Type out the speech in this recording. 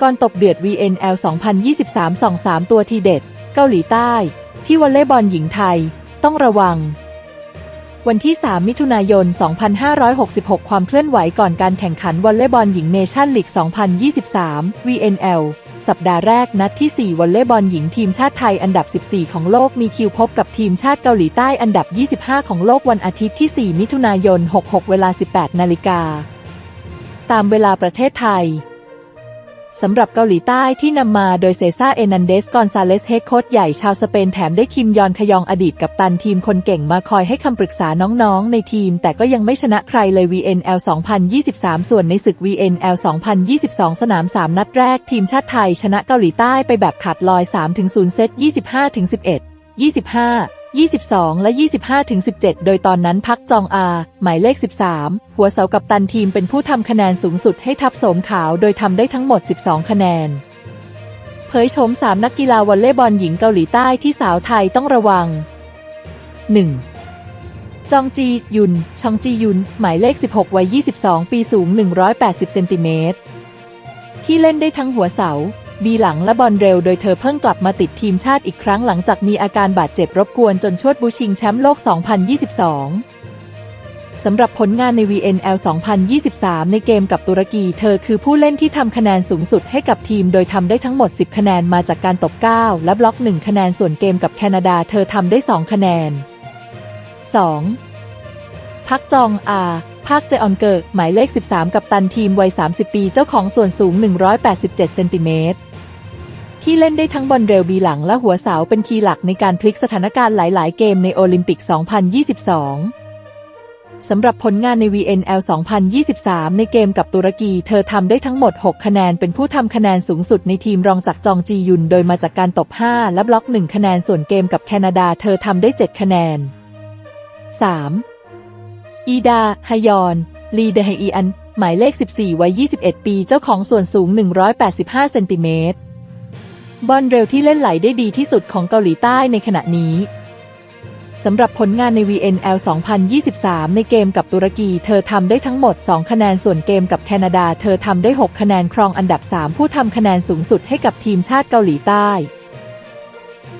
ก่อนตบเดือด VNL 2023ส่อง3ตัวทีเด็ด เกาหลีใต้ ที่วอลเลย์บอลหญิงไทย ต้องระวัง วันที่ 3 มิถุนายน 2566 ความเคลื่อนไหวก่อนการแข่งขันวอลเลย์บอลหญิงเนชั่นลีก 2023 VNL สัปดาห์แรกนัดที่ 4 วอลเลย์บอลหญิงทีมชาติไทยอันดับ 14 ของโลกมีคิวพบกับทีมชาติเกาหลีใต้อันดับ 25 ของโลกวันอาทิตย์ที่ 4 มิถุนายน 66 เวลา 18 นาฬิกา ตามเวลาประเทศไทย สำหรับเกาหลีใต้ที่นำมาโดยเซซ่าเอนันเดสกอนซาเลสเฮดโค้ชใหญ่ชาวสเปนแถมได้คิมยอนขยองอดีตกับตันทีมคนเก่งมาคอยให้คำปรึกษาน้องๆ ในทีม แต่ก็ยังไม่ชนะใครเลย VNL 2023 ส่วนในศึก VNL 2022 สนาม 3 นัดแรก ทีมชาติไทยชนะเกาหลีใต้ไปแบบขาดลอย 3-0 เซต 25-11 25 22 และ 25-17 โดยตอนนั้นพักจองอา หมายเลข 13 หัวเสากับตันทีมเป็นผู้ทำคะแนนสูงสุดให้ทัพโสมขาว โดยทำได้ทั้งหมด 12 คะแนน เผยโฉม 3 นักกีฬาวอลเลย์บอลหญิงเกาหลีใต้ที่สาวไทยต้องระวัง 1. จองจียุน ชองจียุน หมายเลข 16 วัย 22 ปีสูง 180 เซนติเมตร ที่เล่นได้ทั้งหัวเสา บีหลังและบอลเร็วโดยเธอเพิ่งกลับมาติดทีมชาติอีกครั้งหลังจากมีอาการบาดเจ็บรบกวนจนชวดบุชิงแชมป์โลก 2022 สำหรับผลงานใน VNL 2023 ในเกมกับตุรกี เธอคือผู้เล่นที่ทำคะแนนสูงสุดให้กับทีมโดยทำได้ทั้งหมด 10 คะแนนมาจากการตบ 9 และบล็อก 1 คะแนนส่วนเกมกับแคนาดา เธอทำได้ 2 คะแนน 2. พักจองอา ภาคเจออนเกิร์หมายเลข 13 กับตันทีมวัย 30 ปีเจ้าของส่วนสูง 187 เซนติเมตรที่เล่นได้ทั้งบอลเร็วบีหลังและหัวเสาเป็นคีย์หลักในการพลิกสถานการณ์หลาย ๆ เกมในโอลิมปิก 2022 สำหรับผลงานใน VNL 2023 ในเกมกับตุรกี เธอทำได้ทั้งหมด 6 คะแนน เป็นผู้ทำคะแนนสูงสุดในทีมรองจากจองจียุน โดยมาจากการตบ 5 และบล็อก 1 คะแนน ส่วนเกมกับแคนาดา เธอทำได้ 7 คะแนน 3. อีดา ฮยอน ลีเดฮอีอัน หมายเลข 14 วัย 21 ปี เจ้าของส่วนสูง 185 เซนติเมตร บอลเร็วที่เล่นไหลได้ดีที่สุดของเกาหลีใต้ในขณะนี้ สำหรับผลงานใน VNL 2023 ในเกมกับตุรกี เธอทำได้ทั้งหมด 2 คะแนน ส่วนเกมกับแคนาดา เธอทำได้ 6 คะแนน ครองอันดับ 3 ผู้ทำคะแนนสูงสุดให้กับทีมชาติเกาหลีใต้